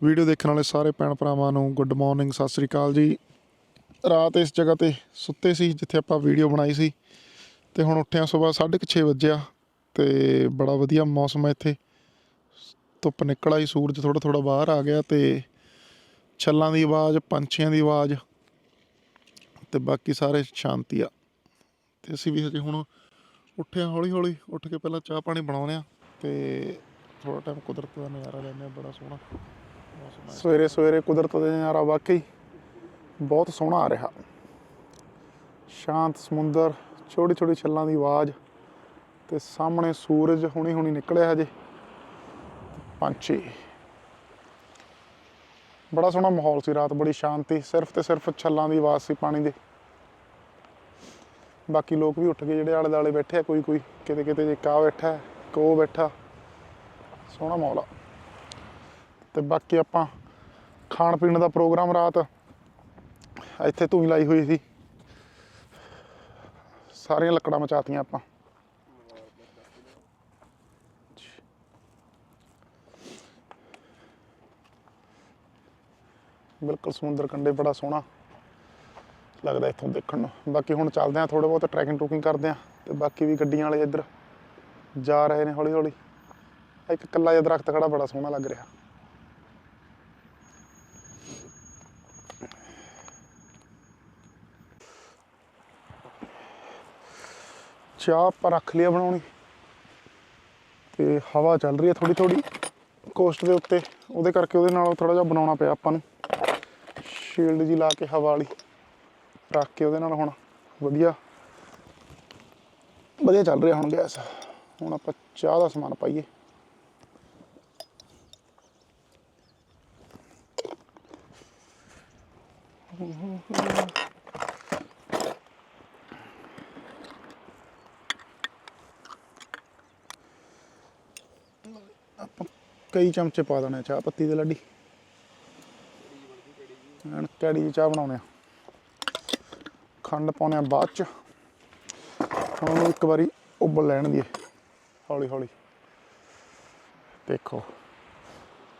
Video ਦੇਖਣ ਵਾਲੇ ਸਾਰੇ ਭੈਣ ਭਰਾਵਾਂ ਨੂੰ ਗੁੱਡ ਮਾਰਨਿੰਗ ਸਤਿ ਸ੍ਰੀ ਅਕਾਲ ਜੀ। ਰਾਤ ਇਸ ਜਗ੍ਹਾ ਤੇ ਸੁੱਤੇ ਸੀ ਜਿੱਥੇ ਆਪਾਂ ਵੀਡੀਓ ਬਣਾਈ ਸੀ ਤੇ ਹੁਣ ਉੱਠਿਆ ਸਵੇਰ 6:30 ਵਜਿਆ ਤੇ ਬੜਾ ਵਧੀਆ ਮੌਸਮ ਹੈ ਇੱਥੇ। ਧੁੱਪ ਨਿਕਲ ਆਈ, ਸੂਰਜ ਥੋੜਾ ਥੋੜਾ ਬਾਹਰ ਆ ਗਿਆ ਤੇ ਛੱਲਾਂ ਦੀ ਆਵਾਜ਼, ਪੰਛੀਆਂ ਦੀ ਆਵਾਜ਼ ਤੇ ਬਾਕੀ ਸਾਰੇ ਸ਼ਾਂਤੀ ਆ। ਤੇ ਅਸੀਂ ਵੀ ਹਜੇ ਹੁਣ ਉੱਠਿਆ ਹੌਲੀ ਹੌਲੀ ਉੱਠ ਕੇ ਪਹਿਲਾਂ ਚਾਹ ਪਾਣੀ ਬਣਾਉਨੇ ਆ ਤੇ ਥੋੜਾ ਟਾਈਮ ਕੁਦਰਤ ਦਾ ਨਜ਼ਾਰਾ ਲੈਂਦੇ ਆ ਬੜਾ ਸੋਹਣਾ। ਸਵੇਰੇ ਸਵੇਰੇ ਕੁਦਰਤ ਦਾ ਨਜ਼ਾਰਾ ਵਾਕਈ ਬਹੁਤ ਸੋਹਣਾ ਆ ਰਿਹਾ। ਸ਼ਾਂਤ ਸਮੁੰਦਰ, ਛੋਟੀ ਛੋਟੀ ਛੱਲਾਂ ਦੀ ਆਵਾਜ਼ ਤੇ ਸਾਹਮਣੇ ਸੂਰਜ ਹੁਣੀ ਹੁਣੀ ਨਿਕਲਿਆ ਹਜੇ। ਪੰਛੀ। ਬੜਾ ਸੋਹਣਾ ਮਾਹੌਲ ਸੀ ਰਾਤ, ਬੜੀ ਸ਼ਾਂਤੀ, ਸਿਰਫ ਤੇ ਸਿਰਫ ਛੱਲਾਂ ਦੀ ਆਵਾਜ਼ ਸੀ ਪਾਣੀ ਦੇ। ਬਾਕੀ ਲੋਕ ਵੀ ਉੱਠ ਗਏ, ਜਿਹੜੇ ਆਲੇ ਦਾਲੇ ਬੈਠੇ ਆ, ਕੋਈ ਕੋਈ, ਕਿਤੇ ਕਿਤੇ ਜੇ ਕਾ ਬੈਠਾ ਕੋ ਬੈਠਾ। ਸੋਹਣਾ ਮਾਹੌਲ ਆ। ਤੇ ਬਾਕੀ ਆਪਾਂ ਖਾਣ ਪੀਣ ਦਾ ਪ੍ਰੋਗਰਾਮ ਰਾਤ ਇੱਥੇ ਧੂਈ ਲਾਈ ਹੋਈ ਸੀ। ਸਾਰੀਆਂ ਲੱਕੜਾਂ ਮਚਾਤੀਆਂ ਆਪਾਂ। ਬਿਲਕੁਲ ਸਮੁੰਦਰ ਕੰਢੇ ਬੜਾ ਸੋਹਣਾ ਲੱਗਦਾ ਇੱਥੋਂ ਦੇਖਣ ਨੂੰ। ਬਾਕੀ ਹੁਣ ਚੱਲਦੇ ਆ ਥੋੜੇ ਬਹੁਤ ਟਰੈਕਿੰਗ ਟਰੂਕਿੰਗ ਕਰਦੇ ਆ ਤੇ ਬਾਕੀ ਵੀ ਗੱਡੀਆਂ ਵਾਲੇ ਇੱਧਰ ਜਾ ਰਹੇ ਨੇ ਹੌਲੀ ਹੌਲੀ ਇੱਕ ਕੱਲਾ ਜਿਹਾ ਦਰਖਤ ਖੜਾ ਬੜਾ ਸੋਹਣਾ ਲੱਗ ਰਿਹਾ। ਚਾਹ ਆਪਾਂ ਰੱਖ ਲਿਆ ਬਣਾਉਣੀ। ਤੇ ਹਵਾ ਚੱਲ ਰਹੀ ਹੈ ਥੋੜੀ ਥੋੜੀ ਕੋਸਟ ਦੇ ਉੱਤੇ। ਉਹਦੇ ਕਰਕੇ ਉਹਦੇ ਨਾਲ ਥੋੜਾ ਜਿਹਾ ਬਣਾਉਣਾ ਪਿਆ ਆਪਾਂ ਨੂੰ। ਸ਼ੀਲਡ ਜੀ ਲਾ ਕੇ ਹਵਾ ਵਾਲੀ, ਰੱਖ ਕੇ ਉਹਦੇ ਨਾਲ ਹੁਣ। ਵਧੀਆ। ਵਧੀਆ ਚੱਲ ਰਿਹਾ ਹੁਣ ਗੈਸ ਹੁਣ ਆਪਾਂ ਚਾਹ ਦਾ ਸਮਾਨ ਪਾਈਏ। ਆਪਾਂ ਕਈ ਚਮਚੇ ਪਾ ਦੇਣੇ ਆ ਚਾਹ ਪੱਤੀ ਦੇ ਲੱਡੀ। ਐਨ ਕੈੜੀ ਦੀ ਚਾਹ ਬਣਾਉਣੇ ਆ। ਖੰਡ ਪਾਉਣੇ ਆ ਬਾਅਦ ਚ। ਹੁਣ ਇੱਕ ਵਾਰੀ ਉਬਲ ਲੈਣ ਦੀ ਹੌਲੀ ਹੌਲੀ। ਦੇਖੋ।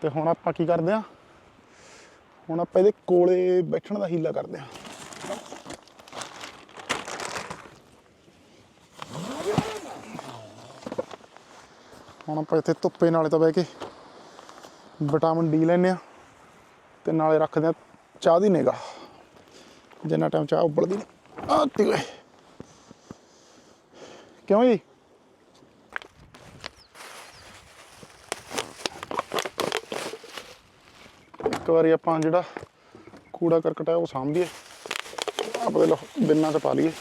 ਤੇ ਹੁਣ ਆਪਾਂ ਕੀ ਕਰਦੇ ਆ? ਹੁਣ ਆਪਾਂ ਇਹਦੇ ਕੋਲੇ ਬੈਠਣ ਦਾ ਹੀਲਾ ਕਰਦੇ ਆ। ਹੁਣ ਆਪਾਂ ਇੱਥੇ ਧੁੱਪੇ ਨਾਲੇ ਤਾਂ ਬਹਿ ਕੇ ਵਿਟਾਮਿਨ ਡੀ ਲੈਨੇ ਆ ਤੇ ਨਾਲੇ ਰੱਖਦੇ ਆ ਚਾਹ ਦੀ ਨਿਗਾ ਜਿੰਨਾ ਟਾਈਮ ਚਾਹ ਉਬਲਦੀ ਨਹੀਂ ਆ ਤਿਲੇ ਕਿਉਂ ਜੀ? ਇੱਕ ਵਾਰੀ ਆਪਾਂ ਜਿਹੜਾ ਕੂੜਾ ਕਰਕਟ ਹੈ ਉਹ ਸਾਂਭੀਏ ਆਪਣੇ ਲੋ ਬਿੰਨਾਂ 'ਚ ਪਾ ਲਈਏ,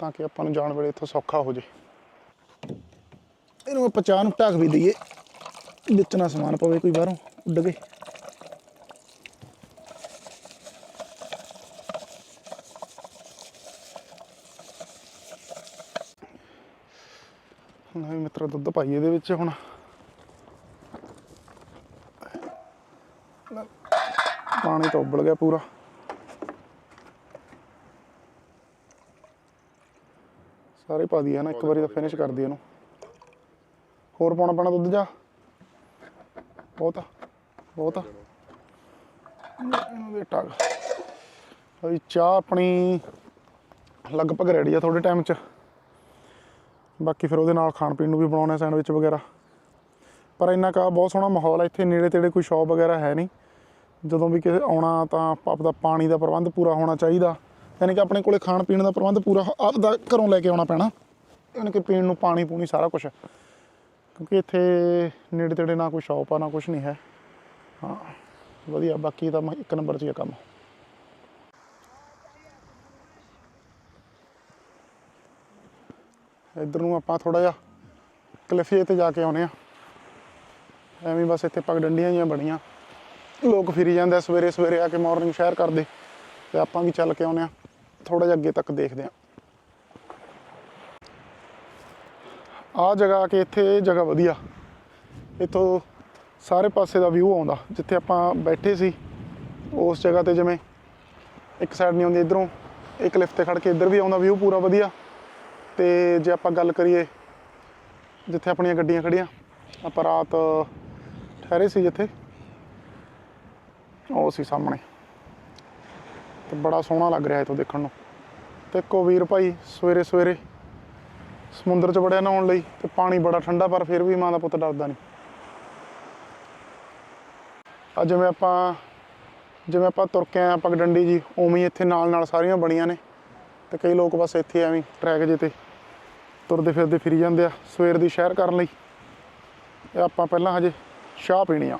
ਤਾਂ ਕਿ ਆਪਾਂ ਨੂੰ ਜਾਣ ਵੇਲੇ ਇੱਥੋਂ ਸੌਖਾ ਹੋ ਜੇ। ਇਹਨੂੰ ਆਪਾਂ ਚਾਹ ਨੂੰ ਢੱਕ ਵੀ ਦਈਏ। ਵਿੱਚ ਨਾ ਸਮਾਨ ਪਵੇ ਕੋਈ ਬਾਹਰੋਂ, ਉੱਡ ਕੇ ਹੁਣ ਵੀ ਮਿੱਤਰ ਦੁੱਧ ਪਾਈਏ ਇਹਦੇ ਵਿੱਚ ਹੁਣ। ਪਾਣੀ ਤਾਂ ਉਬਲ ਗਿਆ ਪੂਰਾ। ਸਾਰੇ ਪਾ ਦਈਏ ਨਾ, ਇੱਕ ਵਾਰੀ ਤਾਂ ਫਿਨਿਸ਼ ਕਰ ਦਈਏ ਇਹਨੂੰ। ਹੋਰ ਪਾਉਣਾ ਪੈਣਾ ਦੁੱਧ ਜਾ? ਬਹੁਤ ਆ ਬਹੁਤ ਆ। ਇਹਨੂੰ ਦੇ ਟਾਗ। ਭਾਈ ਚਾਹ ਆਪਣੀ ਲਗਭਗ ਰੈਡੀ ਆ ਥੋੜੇ ਟਾਈਮ ਚ। ਬਾਕੀ ਫਿਰ ਉਹਦੇ ਨਾਲ ਖਾਣ ਪੀਣ ਨੂੰ ਵੀ ਬਣਾਉਣਾ ਸੈਂਡਵਿਚ ਵਗੈਰਾ। ਪਰ ਇੰਨਾ ਕਾ ਬਹੁਤ ਸੋਹਣਾ ਮਾਹੌਲ ਆ ਇੱਥੇ, ਨੇੜੇ ਤੇੜੇ ਕੋਈ ਸ਼ਾਪ ਵਗੈਰਾ ਹੈ ਨਹੀਂ। ਜਦੋਂ ਵੀ ਕਿਸੇ ਆਉਣਾ ਤਾਂ ਆਪਦਾ ਪਾਣੀ ਦਾ ਪ੍ਰਬੰਧ ਪੂਰਾ ਹੋਣਾ ਚਾਹੀਦਾ। ਯਾਨੀ ਕਿ ਆਪਣੇ ਕੋਲੇ ਖਾਣ ਪੀਣ ਦਾ ਪ੍ਰਬੰਧ ਪੂਰਾ ਆਪਦਾ ਘਰੋਂ ਲੈ ਕੇ ਆਉਣਾ ਪੈਣਾ। ਯਾਨੀ ਕਿ ਪੀਣ ਨੂੰ ਪਾਣੀ ਪੂਣੀ ਸਾਰਾ ਕੁਝ ਕਿਉਂਕਿ ਇੱਥੇ ਨੇੜੇ ਤੇੜੇ ਨਾ ਕੋਈ ਸ਼ਾਪ ਆ, ਨਾ ਕੁਝ ਨਹੀਂ ਹੈ। ਹਾਂ, ਵਧੀਆ, ਬਾਕੀ ਤਾਂ ਮ- ਇੱਕ ਨੰਬਰ 'ਚ ਹੀ ਆ ਕੰਮ। ਇੱਧਰ ਨੂੰ ਆਪਾਂ ਥੋੜਾ ਜਿਹਾ ਕਲਿਫੇ ਤੇ ਜਾ ਕੇ ਆਉਨੇ ਆ ਐਵੇਂ ਬਸ ਇੱਥੇ ਪਗਡੰਡੀਆਂ ਜੀਆਂ ਬਣੀਆਂ। ਲੋਕ ਫਿਰੀ ਜਾਂਦੇ ਆ ਸਵੇਰੇ ਸਵੇਰੇ ਆ ਕੇ ਮਾਰਨਿੰਗ ਸ਼ੇਅਰ ਕਰਦੇ। ਤੇ ਆਪਾਂ ਵੀ ਚੱਲ ਕੇ ਆਉਨੇ ਆ ਥੋੜਾ ਜਿਹਾ ਅੱਗੇ ਤੱਕ ਦੇਖਦੇ ਆ ਆ ਜਗ੍ਹਾ ਆ ਕੇ ਇੱਥੇ ਇਹ ਜਗ੍ਹਾ ਵਧੀਆ। ਇੱਥੋਂ ਸਾਰੇ ਪਾਸੇ ਦਾ ਵਿਊ ਆਉਂਦਾ। ਜਿੱਥੇ ਆਪਾਂ ਬੈਠੇ ਸੀ, ਉਸ ਜਗ੍ਹਾ ਤੇ ਜਿਵੇਂ ਇੱਕ ਸਾਈਡ ਨਹੀਂ ਆਉਂਦੀ, ਇਧਰੋਂ ਇੱਕ ਲਿਫਟ ਤੇ ਖੜ ਕੇ ਇੱਧਰ ਵੀ ਆਉਂਦਾ ਵਿਊ ਪੂਰਾ ਵਧੀਆ। ਤੇ ਜੇ ਆਪਾਂ ਗੱਲ ਕਰੀਏ, ਜਿੱਥੇ ਆਪਣੀਆਂ ਗੱਡੀਆਂ ਖੜੀਆਂ ਆਪਾਂ ਰਾਤ ਠਹਿਰੇ ਸੀ ਜਿੱਥੇ, ਉਹ ਸੀ ਸਾਹਮਣੇ। ਤੇ ਬੜਾ ਸੋਹਣਾ ਲੱਗ ਰਿਹਾ ਇਥੋਂ ਦੇਖਣ ਨੂੰ। ਤੇ ਕੋਵੀਰ ਭਾਈ ਸਵੇਰੇ ਸਵੇਰੇ ਸਮੁੰਦਰ 'ਚ ਵੜਿਆ ਨਹਾਉਣ ਲਈ ਤੇ ਪਾਣੀ ਬੜਾ ਠੰਡਾ, ਪਰ ਫਿਰ ਵੀ ਮਾਂ ਦਾ ਪੁੱਤ ਡਰਦਾ ਨਹੀਂ। ਆ ਜਿਵੇਂ ਆਪਾਂ ਜਿਵੇਂ ਆਪਾਂ ਤੁਰ ਕੇ ਆਏ ਆ ਪਗਡੰਡੀ ਜੀ, ਉਵੇਂ ਹੀ ਇੱਥੇ ਨਾਲ ਨਾਲ ਸਾਰੀਆਂ ਬਣੀਆਂ ਨੇ। ਤੇ ਕਈ ਲੋਕ ਬਸ ਇੱਥੇ ਐਵੇਂ ਟਰੈਕ ਜੇ ਤੇ ਤੁਰਦੇ ਫਿਰਦੇ ਫਿਰੀ ਜਾਂਦੇ ਆ ਸਵੇਰ ਦੀ ਸ਼ਹਿਰ ਕਰਨ ਲਈ। ਇਹ ਆਪਾਂ ਪਹਿਲਾਂ ਹਜੇ ਚਾਹ ਪੀਣੀ ਆ।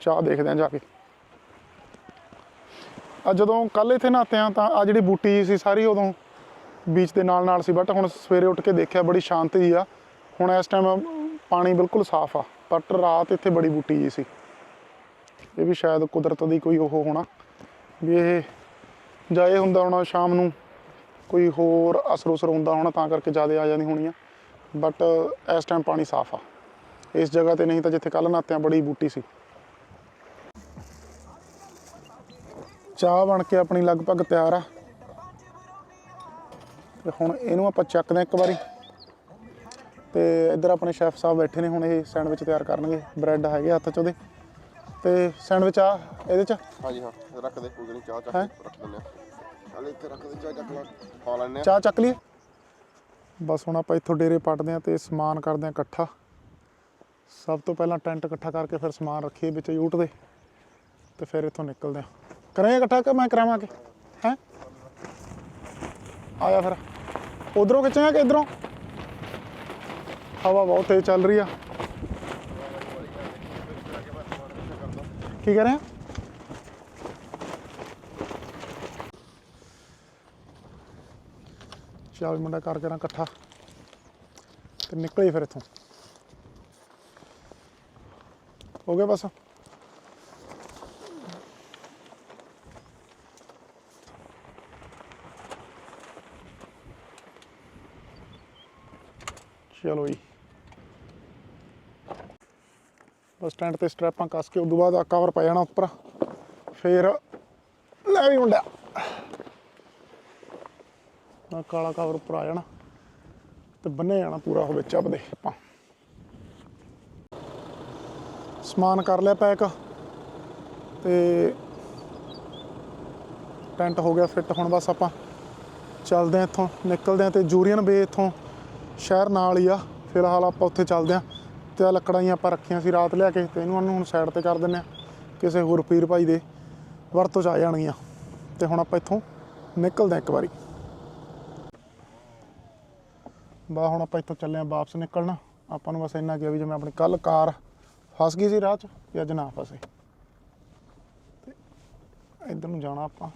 ਚਾਹ ਦੇਖਦੇ ਆ ਜਾ ਕੇ। ਆ ਜਦੋਂ ਕੱਲ ਇੱਥੇ ਨਹਾਤੇ ਆ ਤਾਂ ਆ ਜਿਹੜੀ ਬੂਟੀ ਜਿਹੀ ਸੀ ਸਾਰੀ ਉਦੋਂ ਬੀਚ ਦੇ ਨਾਲ ਨਾਲ ਸੀ ਬਟ ਹੁਣ ਸਵੇਰੇ ਉੱਠ ਕੇ ਦੇਖਿਆ ਬੜੀ ਸ਼ਾਂਤੀ ਜੀ ਆ। ਹੁਣ ਇਸ ਟਾਈਮ ਪਾਣੀ ਬਿਲਕੁਲ ਸਾਫ਼ ਆ ਬਟ ਰਾਤ ਇੱਥੇ ਬੜੀ ਬੂਟੀ ਜੀ ਸੀ। ਇਹ ਵੀ ਸ਼ਾਇਦ ਕੁਦਰਤ ਦੀ ਕੋਈ ਉਹ ਹੋਣਾ। ਵੀ ਇਹ ਜਾਂ ਇਹ ਹੁੰਦਾ ਹੋਣਾ ਸ਼ਾਮ ਨੂੰ, ਕੋਈ ਹੋਰ ਅਸਰ ਉਸਰ ਹੁੰਦਾ ਹੋਣਾ, ਤਾਂ ਕਰਕੇ ਜ਼ਿਆਦਾ ਆ ਜਾਂਦੀ ਹੋਣੀ ਆ। ਬਟ ਇਸ ਟਾਈਮ ਪਾਣੀ ਸਾਫ਼ ਆ। ਇਸ ਜਗ੍ਹਾ ਤੇ ਨਹੀਂ ਤਾਂ ਜਿੱਥੇ ਕੱਲ ਨਾਤਿਆਂ ਬੜੀ ਬੂਟੀ ਸੀ। ਚਾਹ ਬਣ ਕੇ ਆਪਣੀ ਲਗਭਗ ਤਿਆਰ ਆ। ਤੇ ਹੁਣ ਇਹਨੂੰ ਆਪਾਂ ਚੱਕਦੇ ਹਾਂ ਇੱਕ ਵਾਰੀ। ਤੇ ਇੱਧਰ ਆਪਣੇ ਸ਼ੈਫ ਸਾਹਿਬ ਬੈਠੇ ਨੇ ਹੁਣ ਇਹ ਸੈਂਡਵਿਚ ਤਿਆਰ ਕਰਨਗੇ। ਬ੍ਰੈਡ ਹੈਗੇ ਹੱਥ 'ਚ ਉਹਦੇ। ਤੇ ਸੈਂਡਵਿਚ ਆ ਇਹਦੇ 'ਚ? ਹਾਂਜੀ ਹਾਂ ਰੱਖ ਦੇ ਕੋਈ ਨਹੀਂ ਚਾਹ ਚੱਕ? ਕੇ ਰੱਖ ਦਿੰਦੇ ਆ ਚੱਲ ਇੱਥੇ ਰੱਖ ਦੇ ਚਾਹ ਚੱਕ ਲਾ ਪਾ ਲੈਣੇ ਆ ਚਾਹ ਚੱਕ ਲਈ ਬਸ ਹੁਣ ਆਪਾਂ ਇੱਥੋਂ ਡੇਰੇ ਪੱਟਦੇ ਆ ਤੇ ਸਮਾਨ ਕਰਦੇ ਆ ਇਕੱਠਾ। ਸਭ ਤੋਂ ਪਹਿਲਾਂ ਟੈਂਟ ਇਕੱਠਾ ਕਰਕੇ ਫਿਰ ਸਮਾਨ ਰੱਖੀਏ ਵਿੱਚ ਯੂਟ ਦੇ। ਤੇ ਫਿਰ ਇੱਥੋਂ ਨਿਕਲਦੇ ਆ ਕਰਾਂ ਇਕੱਠਾ ਕਿ ਮੈਂ ਕਰਾਵਾਂ ਕਿ ਹੈ? ਆਇਆ ਫਿਰ। ਉਧਰੋਂ ਖਿੱਚਾਂਗੇ ਕਿ ਇਧਰੋਂ ਹਵਾ ਬਹੁਤ ਤੇਜ਼ ਚੱਲ ਰਹੀ ਆ ਕੀ ਕਰ ਰਹੇ ਆ ਚੱਲ ਮੁੰਡਾ ਕਰ ਕਰਾਂ ਇਕੱਠਾ ਤੇ ਨਿਕਲੇ ਫਿਰ ਇੱਥੋਂ ਹੋ ਗਿਆ ਬਸ ਚਲੋ ਜੀ। ਬਸ ਸਟੈਂਡ ਤੇ ਸਟ੍ਰੈਪਾਂ ਕੱਸ ਕੇ ਉਦੋਂ ਬਾਅਦ ਆ ਕਵਰ ਪੈ ਜਾਣਾ ਉੱਪਰ। ਫਿਰ ਲੈ ਵੀ ਮੁੰਡਿਆ। ਨਾ ਕਾਲਾ ਕਵਰ ਉੱਪਰ ਆ ਜਾਣਾ। ਤੇ ਬੰਨੇ ਜਾਣਾ ਪੂਰਾ ਉਹ ਵਿੱਚ ਆਪਦੇ ਆਪਾਂ। ਸਮਾਨ ਕਰ ਲਿਆ ਪੈਕ ਤੇ ਟੈਂਟ ਹੋ ਗਿਆ ਫਿੱਟ ਹੁਣ ਬਸ ਆਪਾਂ ਚੱਲਦੇ ਆ ਇੱਥੋਂ, ਨਿਕਲਦੇ ਆ ਤੇ ਜੂਰੀਅਨ ਬੇ ਇੱਥੋਂ। ਸ਼ਹਿਰ ਨਾਲ ਹੀ ਆ। ਫਿਲਹਾਲ ਆਪਾਂ ਉੱਥੇ ਚੱਲਦੇ ਆ ਤੇ ਆ ਲੱਕੜਾਂ ਹੀ ਆਪਾਂ ਰੱਖੀਆਂ ਸੀ ਰਾਤ ਲਿਆ ਕੇ ਤੇ ਇਹਨੂੰ ਉਹਨੂੰ ਹੁਣ ਸਾਈਡ ਤੇ ਕਰ ਦਿੰਨੇ ਆ ਕਿਸੇ ਹੋਰ ਪੀਰ ਭਾਈ ਦੇ ਵਰਤੋਂ ਚ ਆ ਜਾਣਗੀਆਂ। ਤੇ ਹੁਣ ਆਪਾਂ ਇੱਥੋਂ ਨਿਕਲਦੇ ਆ ਇੱਕ ਵਾਰੀ। ਬਾ, ਹੁਣ ਆਪਾਂ ਇੱਥੋਂ ਚੱਲੇ ਆ ਵਾਪਸ ਨਿਕਲਣਾ। ਆਪਾਂ ਨੂੰ ਬਸ ਇੰਨਾ ਕਿਹਾ ਵੀ ਜਿਵੇਂ ਆਪਣੀ ਕੱਲ ਕਾਰ ਫਸ ਗਈ ਸੀ ਰਾਹ 'ਚ ਵੀ ਅੱਜ ਨਾ ਫਸੇ। ਤੇ ਇੱਧਰ ਨੂੰ ਜਾਣਾ ਆਪਾਂ।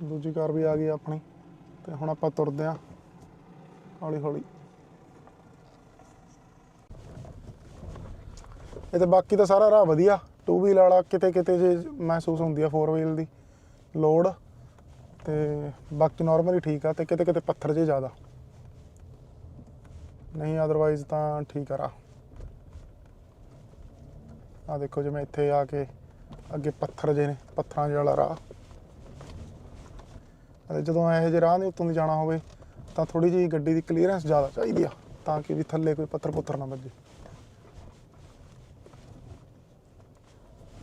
ਦੂਜੀ ਕਾਰ ਵੀ ਆ ਗਈ ਆਪਣੀ ਤੇ ਹੁਣ ਆਪਾਂ ਤੁਰਦੇ ਆ ਹੌਲੀ ਹੌਲੀ। ਇਹ ਤੇ ਬਾਕੀ ਤਾਂ ਸਾਰਾ ਰਾਹ ਵਧੀਆ। ਟੂ ਵੀਲ ਵਾਲਾ ਕਿਤੇ ਕਿਤੇ ਜੇ ਮਹਿਸੂਸ ਹੁੰਦੀ ਆ 4 ਵੀਲ ਦੀ ਲੋਡ ਤੇ ਬਾਕੀ ਨਾਰਮਲੀ ਠੀਕ ਆ ਤੇ ਕਿਤੇ ਕਿਤੇ ਪੱਥਰ ਜੇ ਜ਼ਿਆਦਾ। ਨਹੀਂ ਅਦਰਵਾਈਜ਼ ਤਾਂ ਠੀਕ ਆ ਰਾ ਆ ਦੇਖੋ ਜਿਵੇਂ ਇੱਥੇ ਆ ਕੇ ਅੱਗੇ ਪੱਥਰ ਜੇ ਨੇ, ਪੱਥਰਾਂ ਜਿਹੇ ਰਾਹ। ਅਤੇ ਜਦੋਂ ਇਹੋ ਜਿਹੇ ਰਾਹ ਦੇ ਉੱਤੋਂ ਦੀ ਜਾਣਾ ਹੋਵੇ, ਤਾਂ ਥੋੜੀ ਜਿਹੀ ਗੱਡੀ ਦੀ ਕਲੀਅਰੈਂਸ ਜ਼ਿਆਦਾ ਚਾਹੀਦੀ ਆ, ਤਾਂ ਕਿ ਵੀ ਥੱਲੇ ਕੋਈ ਪੱਥਰ ਪੁੱਥਰ ਨਾ ਵੱਜੇ।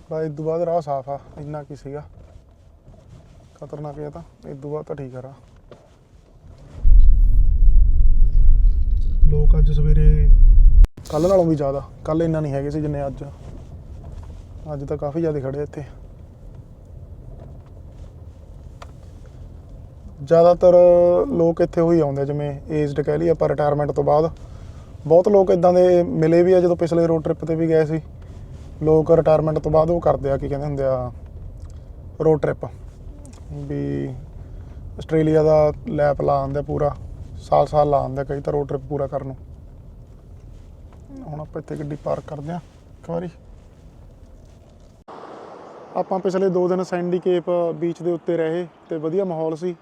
ਬਾਈ ਤੋਂ ਬਾਅਦ ਰਾਹ ਸਾਫ਼ ਆ, ਇੰਨਾ ਕੀ ਸੀਗਾ। ਖਤਰਨਾਕ ਹੈ ਤਾਂ ਇਹ ਤੋਂ ਬਾਅਦ ਤਾਂ ਠੀਕ ਆ ਰਾਹ। ਲੋਕ ਅੱਜ ਸਵੇਰੇ ਕੱਲ ਨਾਲੋਂ ਵੀ ਜ਼ਿਆਦਾ ਕੱਲ ਇੰਨਾ ਨਹੀਂ ਹੈਗੇ ਸੀ ਜਿੰਨੇ ਅੱਜ। ਅੱਜ ਤਾਂ ਕਾਫੀ ਜ਼ਿਆਦਾ ਖੜੇ ਇੱਥੇ। ਜ਼ਿਆਦਾਤਰ ਲੋਕ ਇੱਥੇ ਹੋਈ ਆਉਂਦੇ ਆ, ਜਿਵੇਂ ਏਜਡ ਕਹਿ ਲਈ ਆਪਾਂ ਰਿਟਾਇਰਮੈਂਟ ਤੋਂ ਬਾਅਦ। ਬਹੁਤ ਲੋਕ ਇਦਾਂ ਦੇ ਮਿਲੇ ਵੀ ਆ ਜਦੋਂ ਪਿਛਲੇ ਰੋਡ ਟ੍ਰਿਪ ਤੇ ਵੀ ਗਏ ਸੀ। ਲੋਕ ਰਿਟਾਇਰਮੈਂਟ ਤੋਂ ਬਾਅਦ ਉਹ ਕਰਦੇ ਆ ਕੀ ਕਹਿੰਦੇ ਹੁੰਦੇ ਆ ਰੋਡ ਟ੍ਰਿਪ ਵੀ ਆਸਟ੍ਰੇਲੀਆ ਦਾ ਲੈਪ ਲਾ ਆਉਂਦੇ ਆ ਪੂਰਾ ਸਾਲ ਸਾਲ ਲਾ ਆਉਂਦੇ ਆ ਕਈ ਤਾਂ ਰੋਡ ਟ੍ਰਿਪ ਪੂਰਾ ਕਰਨ ਨੂੰ। ਹੁਣ ਆਪਾਂ ਇੱਥੇ ਗੱਡੀ ਪਾਰਕ ਕਰਦੇ ਆ ਇੱਕ ਵਾਰੀ। ਆਪਾਂ ਪਿਛਲੇ 2 ਦਿਨ ਸੈਂਡੀ ਕੇਪ ਬੀਚ ਦੇ ਉੱਤੇ ਰਹੇ ਤੇ ਵਧੀਆ ਮਾਹੌਲ ਸੀ।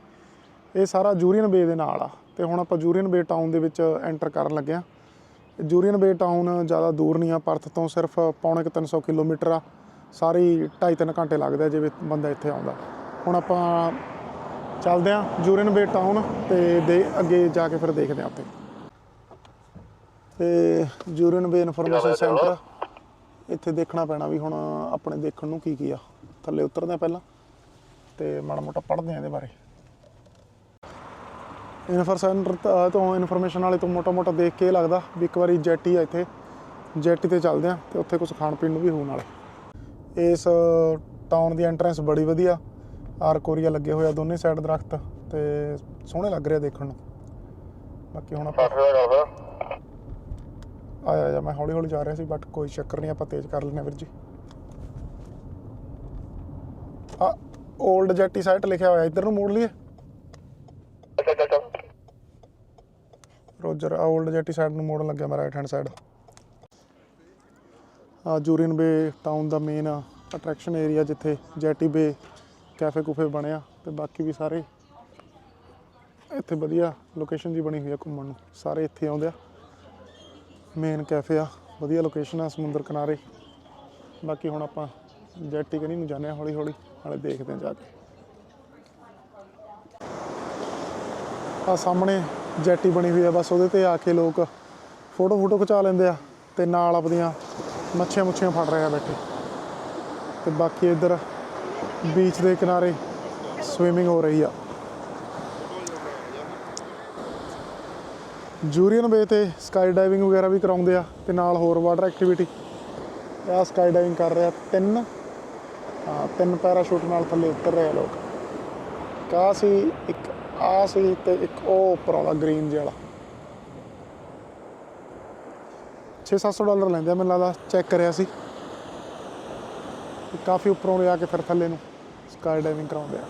ਇਹ ਸਾਰਾ ਜੂਰੀਅਨ ਬੇ ਦੇ ਨਾਲ ਆ। ਤੇ ਹੁਣ ਆਪਾਂ ਜੂਰੀਅਨ ਬੇ ਟਾਊਨ ਦੇ ਵਿੱਚ ਐਂਟਰ ਕਰਨ ਲੱਗੇ ਆ। ਜੂਰੀਅਨ ਬੇ ਟਾਊਨ ਜ਼ਿਆਦਾ ਦੂਰ ਨਹੀਂ ਆ ਪਰਥ ਤੋਂ ਸਿਰਫ ਪੌਣੇ ਕੁ 300 ਕਿਲੋਮੀਟਰ ਆ। ਸਾਰੀ 2.5-3 ਘੰਟੇ ਲੱਗਦੇ ਆ ਜੇ ਬੰਦਾ ਇੱਥੇ ਆਉਂਦਾ। ਹੁਣ ਆਪਾਂ ਚੱਲਦੇ ਆ ਜੂਰੀਅਨ ਬੇ ਟਾਊਨ ਤੇ ਦੇ ਅੱਗੇ ਜਾ ਕੇ ਫਿਰ ਦੇਖਦੇ ਆ ਉੱਥੇ। ਤੇ ਜੂਰੀਅਨ ਬੇ ਇਨਫੋਰਮੇਸ਼ਨ ਸੈਂਟਰ ਇੱਥੇ ਦੇਖਣਾ ਪੈਣਾ ਵੀ ਹੁਣ ਆਪਣੇ ਦੇਖਣ ਨੂੰ ਕੀ ਕੀ ਆ। ਥੱਲੇ ਉਤਰਦੇ ਆ ਪਹਿਲਾਂ। ਤੇ ਮਾੜਾ ਮੋਟਾ ਪੜ੍ਹਦੇ ਆ ਇਹਦੇ ਬਾਰੇ। ਇਨਫਰ ਸੈਂਟਰ ਤ- ਇਨਫੋਰਮੇਸ਼ਨ ਵਾਲੇ ਤੋਂ ਮੋਟਾ ਮੋਟਾ ਦੇਖ ਕੇ ਲੱਗਦਾ ਵੀ ਇੱਕ ਵਾਰੀ ਜੈਟੀ ਆ ਇੱਥੇ। ਜੈਟੀ ਤੇ ਚੱਲਦੇ ਆ ਤੇ ਉੱਥੇ ਕੁਝ ਖਾਣ ਪੀਣ ਨੂੰ ਵੀ ਹੋਣ ਵਾਲੇ। ਇਸ ਟਾਊਨ ਦੀ ਐਂਟਰੈਂਸ ਬੜੀ ਵਧੀਆ। ਆਰ ਕੋਰੀਆ ਲੱਗੇ ਹੋਇਆ ਦੋਨੇ ਸਾਈਡ ਦਰਖਤ ਤੇ ਸੋਹਣੇ ਲੱਗ ਰਿਹਾ ਦੇਖਣ ਨੂੰ। ਬਾਕੀ ਹੁਣ ਆਪਾਂ ਆਇਆ ਜਾ ਮੈਂ ਹੌਲੀ ਹੌਲੀ ਜਾ ਰਿਹਾ ਸੀ ਬਟ ਕੋਈ ਚੱਕਰ ਨਹੀਂ ਆਪਾਂ ਤੇਜ਼ ਕਰ ਲੈਨੇ ਵੀਰ ਜੀ। ਆ 올ਡ ਜੈਟੀ ਸਾਈਟ ਲਿਖਿਆ ਹੋਇਆ ਇੱਧਰ ਨੂੰ ਮੋੜ ਲਈਏ। ਰੋਜਰ ਆ 올ਡ ਜੈਟੀ ਸਾਈਡ ਨੂੰ ਮੋੜਨ ਲੱਗਿਆ ਮੈਂ ਰਾਈਟ ਹੈਂਡ ਸਾਈਡ ਆ ਜੂਰੀਨ ਬੇ ਟਾਊਨ ਦਾ ਮੇਨ ਅਟਰੈਕਸ਼ਨ ਏਰੀਆ ਜਿੱਥੇ ਜੈਟੀ ਬੇ ਕੈਫੇ ਕੁਫੇ ਬਣਿਆ ਤੇ ਬਾਕੀ ਵੀ ਸਾਰੇ ਇੱਥੇ ਵਧੀਆ ਲੋਕੇਸ਼ਨ ਜੀ ਬਣੀ ਹੋਈ ਆ ਘੁੰਮਣ ਨੂੰ, ਸਾਰੇ ਇੱਥੇ ਆਉਂਦੇ ਆ। ਮੇਨ ਕੈਫੇ ਆ, ਵਧੀਆ ਲੋਕੇਸ਼ਨ ਆ ਸਮੁੰਦਰ ਕਿਨਾਰੇ। ਬਾਕੀ ਹੁਣ ਆਪਾਂ ਜੈਟੀ ਕਨੀ ਨੂੰ ਜਾਂਦੇ ਆ ਹੌਲੀ ਹੌਲੀ ਨਾਲੇ ਦੇਖਦੇ ਆ ਜਾ ਕੇ। ਆ ਸਾਹਮਣੇ ਜੈਟੀ ਬਣੀ ਹੋਈ ਆ ਬਸ ਉਹਦੇ ਤੇ ਆ ਕੇ ਲੋਕ ਫੋਟੋ ਫੋਟੋ ਖਿਚਾ ਲੈਂਦੇ ਆ ਤੇ ਨਾਲ ਆਪਣੀਆਂ ਮੱਛੀਆਂ ਮੁੱਛੀਆਂ ਫੜ ਰਹੇ ਆ ਬੈਠੇ। ਤੇ ਬਾਕੀ ਇੱਧਰ ਬੀਚ ਦੇ ਕਿਨਾਰੇ ਸਵਿਮਿੰਗ ਹੋ ਰਹੀ ਆ। ਜੂਰੀਅਨ ਵੇ ਤੇ ਸਕਾਈ ਡਾਈਵਿੰਗ ਵਗੈਰਾ ਵੀ ਕਰਾਉਂਦੇ ਆ ਤੇ ਨਾਲ ਹੋਰ ਵਾਟਰ ਐਕਟੀਵਿਟੀ ਆ ਸਕਾਈ ਡਾਈਵਿੰਗ ਕਰ ਰਿਹਾ ਤਿੰਨ। ਤਿੰਨ ਪੈਰਾਸ਼ੂਟ ਨਾਲ ਥੱਲੇ ਉਤਰ ਰਹੇ ਆ ਲੋਕ। ਕਾ ਸੀ ਇੱਕ ਆ ਸੀ ਤੇ ਇੱਕ ਉਹ ਉੱਪਰ ਵਾਲਾ ਗ੍ਰੀਨ ਜਿਹਾ 6-700 ਡਾਲਰ ਲੈਂਦੇ ਆ, ਮੈਨੂੰ ਲੱਗਦਾ ਚੈੱਕ ਕਰਿਆ ਸੀ। ਕਾਫੀ ਉੱਪਰੋਂ ਲਿਆ ਕੇ ਫਿਰ ਥੱਲੇ ਨੂੰ ਸਕਾਈ ਡਾਈਵਿੰਗ ਕਰਾਉਂਦੇ ਆ।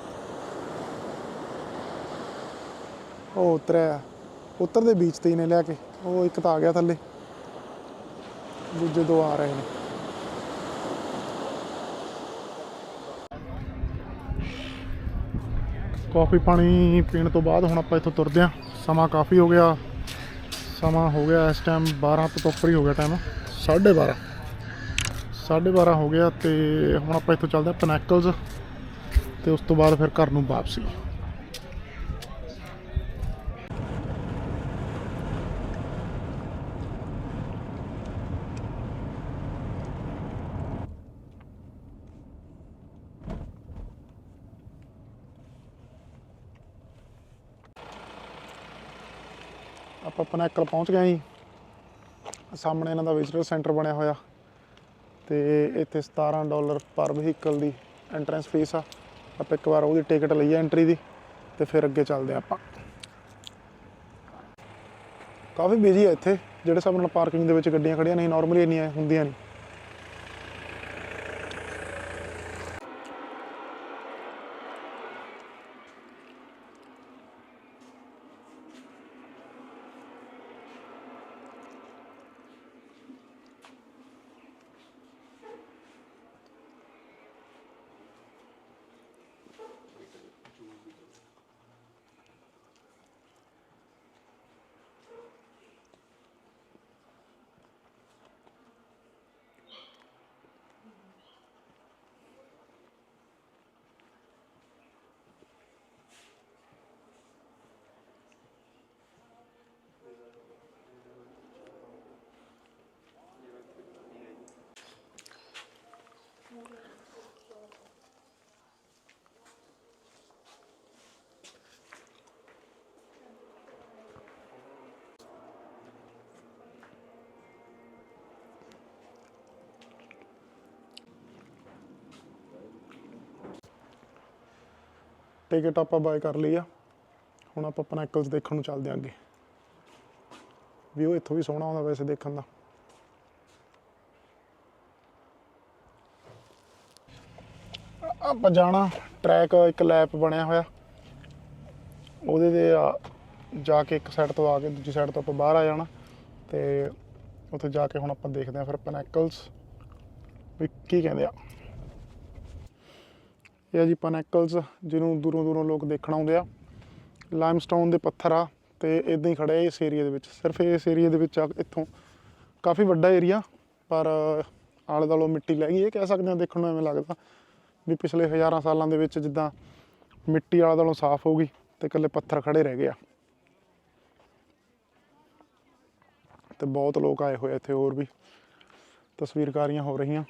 ਉਹ ਉਤਰਿਆ। ਉੱਤਰਦੇ ਬੀਚ ਤੇ ਹੀ ਨੇ ਲਿਆ ਕੇ। ਉਹ ਇੱਕ ਤਾਂ ਆ ਗਿਆ ਥੱਲੇ। ਦੂਜੇ ਦੋ ਆ ਰਹੇ ਨੇ। ਕਾਫੀ ਪਾਣੀ ਪੀਣ ਤੋਂ ਬਾਅਦ ਹੁਣ ਆਪਾਂ ਇੱਥੋਂ ਤੁਰਦੇ ਹਾਂ। ਸਮਾਂ ਕਾਫੀ ਹੋ ਗਿਆ। ਸਮਾਂ ਹੋ ਗਿਆ ਇਸ ਟਾਈਮ 12 ਤੋਂ ਉੱਪਰ ਹੀ ਹੋ ਗਿਆ ਟਾਈਮ 12:30 12:30 ਹੋ ਗਿਆ ਤੇ ਹੁਣ ਆਪਾਂ ਇੱਥੋਂ ਚੱਲਦੇ ਹਾਂ ਪਨੈਕਲਸ ਤੇ ਉਸ ਤੋਂ ਬਾਅਦ ਫਿਰ ਘਰ ਨੂੰ ਵਾਪਸੀ। ਆਪਾਂ ਪਨੈਕਲ ਪਹੁੰਚ ਗਏ ਜੀ। ਸਾਹਮਣੇ ਇਹਨਾਂ ਦਾ ਵਿਜ਼ਟਰ ਸੈਂਟਰ ਬਣਿਆ ਹੋਇਆ। ਤੇ ਇੱਥੇ 17 ਡਾਲਰ ਪਰ ਵਹੀਕਲ ਦੀ ਐਂਟਰੈਂਸ ਫੀਸ ਆ। ਆਪਾਂ ਇੱਕ ਵਾਰ ਉਹਦੀ ਟਿਕਟ ਲਈ ਆ ਐਂਟਰੀ ਦੀ ਤੇ ਫਿਰ ਅੱਗੇ ਚੱਲਦੇ ਆ ਆਪਾਂ। ਕਾਫੀ ਬਿਜ਼ੀ ਹੈ ਇੱਥੇ। ਜਿਹੜੇ ਸਭ ਨਾਲ ਪਾਰਕਿੰਗ ਦੇ ਵਿੱਚ ਗੱਡੀਆਂ ਖੜੀਆਂ ਨਹੀਂ ਨਾਰਮਲੀ ਇੰਨੀਆਂ ਹੁੰਦੀਆਂ ਨਹੀਂ। ਟਿਕਟ ਆਪਾਂ ਬਾਏ ਕਰ ਲਈ ਆ। ਹੁਣ ਆਪਾਂ ਪਨੈਕਲਸ ਦੇਖਣ ਨੂੰ ਚੱਲਦੇ ਹਾਂ ਅੱਗੇ। ਵਿਊ ਇੱਥੋਂ ਵੀ ਸੋਹਣਾ ਆਉਂਦਾ ਵੈਸੇ ਦੇਖਣ ਦਾ। ਆਪਾਂ ਜਾਣਾ। ਟਰੈਕ ਇੱਕ ਲੈਪ ਬਣਿਆ ਹੋਇਆ। ਉਹਦੇ ਤੇ ਆ, ਜਾ ਕੇ ਇੱਕ ਸਾਈਡ ਤੋਂ ਆ ਕੇ ਦੂਜੀ ਸਾਈਡ ਤੋਂ ਆਪਾਂ ਬਾਹਰ ਆ ਜਾਣਾ। ਤੇ ਉੱਥੇ ਜਾ ਕੇ ਹੁਣ ਆਪਾਂ ਦੇਖਦੇ ਹਾਂ ਫਿਰ ਪਨੈਕਲਸ ਵੀ ਕੀ ਕਹਿੰਦੇ ਆ। ਇਹ ਆ ਜੀ ਪਨੈਕਲਸ ਜਿਹਨੂੰ ਦੂਰੋਂ ਦੂਰੋਂ ਲੋਕ ਦੇਖਣ ਆਉਂਦੇ ਆ। ਲਾਈਮਸਟੋਨ ਦੇ ਪੱਥਰ ਆ ਤੇ ਇਦਾਂ ਹੀ ਖੜੇ ਇਸ ਏਰੀਆ ਦੇ ਵਿੱਚ। ਸਿਰਫ ਇਸ ਏਰੀਆ ਦੇ ਵਿੱਚ ਇੱਥੋਂ ਕਾਫੀ ਵੱਡਾ ਏਰੀਆ ਪਰ ਆਲੇ ਦੁਆਲੇ ਮਿੱਟੀ ਲੈ ਗਈ। ਇਹ ਕਹਿ ਸਕਦੇ ਆ ਦੇਖਣ ਨੂੰ ਐਵੇਂ ਲੱਗਦਾ ਵੀ ਪਿਛਲੇ ਹਜ਼ਾਰਾਂ ਸਾਲਾਂ ਦੇ ਵਿੱਚ ਜਿੱਦਾਂ ਮਿੱਟੀ ਆਲੇ ਦੁਆਲੋਂ ਸਾਫ਼ ਹੋ ਗਈ ਤੇ ਇਕੱਲੇ ਪੱਥਰ ਖੜੇ ਰਹਿ ਗਏ ਆ। ਤੇ ਬਹੁਤ ਲੋਕ ਆਏ ਹੋਏ ਇੱਥੇ ਹੋਰ ਵੀ। ਤਸਵੀਰਕਾਰੀਆਂ ਹੋ ਰਹੀਆਂ।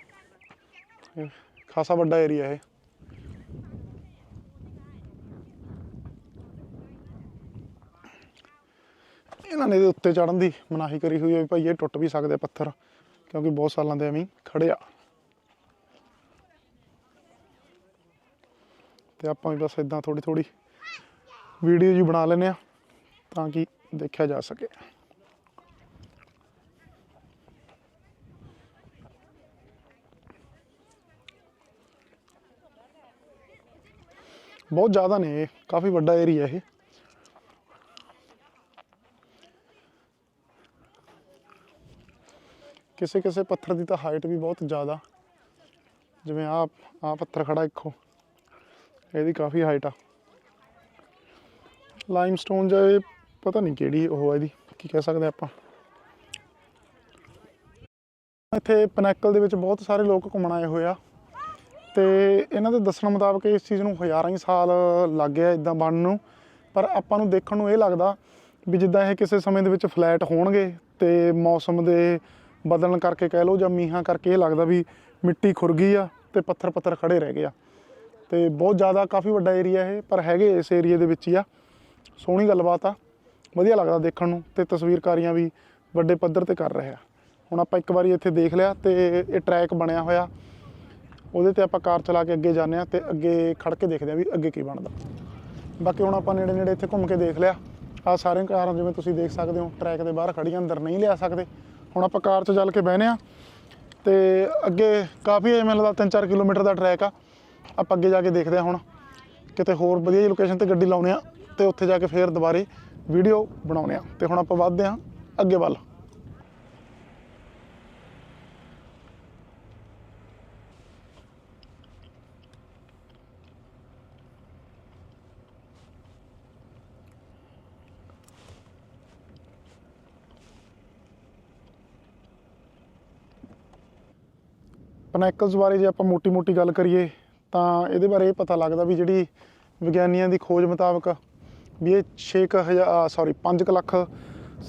ਖਾਸਾ ਵੱਡਾ ਏਰੀਆ ਇਹ। ਇਹਨਾਂ ਨੇ ਇਹਦੇ ਉੱਤੇ ਚੜਨ ਦੀ ਮਨਾਹੀ ਕਰੀ ਹੋਈ ਹੈ ਵੀ ਭਾਈ ਇਹ ਟੁੱਟ ਵੀ ਸਕਦੇ ਪੱਥਰ, ਕਿਉਂਕਿ ਬਹੁਤ ਸਾਲਾਂ ਦੇ ਐਵੇਂ ਹੀ ਖੜੇ ਆ। ਤੇ ਆਪਾਂ ਵੀ ਬਸ ਇਦਾਂ ਥੋੜੀ ਥੋੜੀ ਵੀਡੀਓ ਜੀ ਬਣਾ ਲੈਨੇ ਆ ਤਾਂ ਕਿ ਦੇਖਿਆ ਜਾ ਸਕੇ। ਬਹੁਤ ਜ਼ਿਆਦਾ ਨੇ ਇਹ, ਕਾਫੀ ਵੱਡਾ ਏਰੀਆ ਇਹ। ਕਿਸੇ ਕਿਸੇ ਪੱਥਰ ਦੀ ਤਾਂ ਹਾਈਟ ਵੀ ਬਹੁਤ ਜ਼ਿਆਦਾ। ਜਿਵੇਂ ਆ ਆ ਪੱਥਰ ਖੜਾ ਇੱਕੋ, ਇਹਦੀ ਕਾਫੀ ਹਾਈਟ ਆ। ਲਾਈਮਸਟੋਨ ਜਾਂ ਇਹ ਪਤਾ ਨਹੀਂ ਕਿਹੜੀ ਉਹ ਆ ਇਹਦੀ, ਕੀ ਕਹਿ ਸਕਦੇ ਆਪਾਂ। ਇੱਥੇ ਪਨੈਕਲ ਦੇ ਵਿੱਚ ਬਹੁਤ ਸਾਰੇ ਲੋਕ ਘੁੰਮਣ ਆਏ ਹੋਏ ਆ। ਤੇ ਇਹਨਾਂ ਦੇ ਦੱਸਣ ਮੁਤਾਬਕ ਇਸ ਚੀਜ਼ ਨੂੰ ਹਜ਼ਾਰਾਂ ਹੀ ਸਾਲ ਲੱਗ ਗਿਆ ਇਦਾਂ ਬਣਨ ਨੂੰ। ਪਰ ਆਪਾਂ ਨੂੰ ਦੇਖਣ ਨੂੰ ਇਹ ਲੱਗਦਾ ਵੀ ਜਿੱਦਾਂ ਇਹ ਕਿਸੇ ਸਮੇਂ ਦੇ ਵਿੱਚ ਫਲੈਟ ਹੋਣਗੇ ਤੇ ਮੌਸਮ ਦੇ ਬਦਲਣ ਕਰਕੇ ਕਹਿ ਲਓ ਜਾਂ ਮੀਂਹਾਂ ਕਰਕੇ ਇਹ ਲੱਗਦਾ ਵੀ ਮਿੱਟੀ ਖੁਰ ਗਈ ਆ ਤੇ ਪੱਥਰ ਪੱਥਰ ਖੜੇ ਰਹਿ ਗਏ ਆ। ਤੇ ਬਹੁਤ ਜ਼ਿਆਦਾ ਕਾਫੀ ਵੱਡਾ ਏਰੀਆ ਇਹ, ਪਰ ਹੈਗੇ ਇਸ ਏਰੀਆ ਦੇ ਵਿੱਚ ਹੀ ਆ। ਸੋਹਣੀ ਗੱਲਬਾਤ ਆ, ਵਧੀਆ ਲੱਗਦਾ ਦੇਖਣ ਨੂੰ ਤੇ ਤਸਵੀਰਕਾਰੀਆਂ ਵੀ ਵੱਡੇ ਪੱਧਰ ਤੇ ਕਰ ਰਹੇ ਆ। ਹੁਣ ਆਪਾਂ ਇੱਕ ਵਾਰੀ ਇੱਥੇ ਦੇਖ ਲਿਆ ਤੇ ਇਹ ਟਰੈਕ ਬਣਿਆ ਹੋਇਆ। ਉਹਦੇ ਤੇ ਆਪਾਂ ਕਾਰ ਚਲਾ ਕੇ ਅੱਗੇ ਜਾਂਦੇ ਆ ਤੇ ਅੱਗੇ ਖੜ ਕੇ ਦੇਖਦੇ ਆ ਵੀ ਅੱਗੇ ਕੀ ਬਣਦਾ। ਬਾਕੀ ਹੁਣ ਆਪਾਂ ਨੇੜੇ ਨੇੜੇ ਇੱਥੇ ਘੁੰਮ ਕੇ ਦੇਖ ਲਿਆ। ਆ ਸਾਰੇ ਕਾਰਾਂ ਜਿਵੇਂ ਤੁਸੀਂ ਦੇਖ ਸਕਦੇ ਹੋ ਟਰੈਕ ਦੇ ਬਾਹਰ ਖੜੀਆਂ ਅੰਦਰ ਨਹੀਂ ਲਿਆ ਸਕਦੇ। ਹੁਣ ਆਪਾਂ ਕਾਰ 'ਚ ਚੱਲ ਕੇ ਬਹਿਨੇ ਆ ਤੇ ਅੱਗੇ ਕਾਫੀ ਐ ਮੈਨੂੰ ਲੱਗਦਾ 3-4 ਕਿਲੋਮੀਟਰ ਦਾ ਟਰੈਕ ਆ। ਆਪਾਂ ਅੱਗੇ ਜਾ ਕੇ ਦੇਖਦੇ ਆ ਹੁਣ। ਕਿਤੇ ਹੋਰ ਵਧੀਆ ਜਿਹੀ ਲੋਕੇਸ਼ਨ ਤੇ ਗੱਡੀ ਲਾਉਨੇ ਆ ਤੇ ਉੱਥੇ ਜਾ ਕੇ ਫੇਰ ਦੁਬਾਰੇ ਵੀਡੀਓ ਬਣਾਉਨੇ ਆ। ਤੇ ਹੁਣ ਆਪਾਂ ਵੱਧਦੇ ਆ ਅੱਗੇ ਵੱਲ। ਪਨੈਕਲਸ ਬਾਰੇ ਜੇ ਆਪਾਂ ਮੋਟੀ-ਮੋਟੀ ਗੱਲ ਕਰੀਏ, ਤਾਂ ਇਹਦੇ ਬਾਰੇ ਇਹ ਪਤਾ ਲੱਗਦਾ ਵੀ ਜਿਹੜੀ ਵਿਗਿਆਨੀਆਂ ਦੀ ਖੋਜ ਮੁਤਾਬਕ ਵੀ ਇਹ 6000 ਸੌਰੀ 5 ਲੱਖ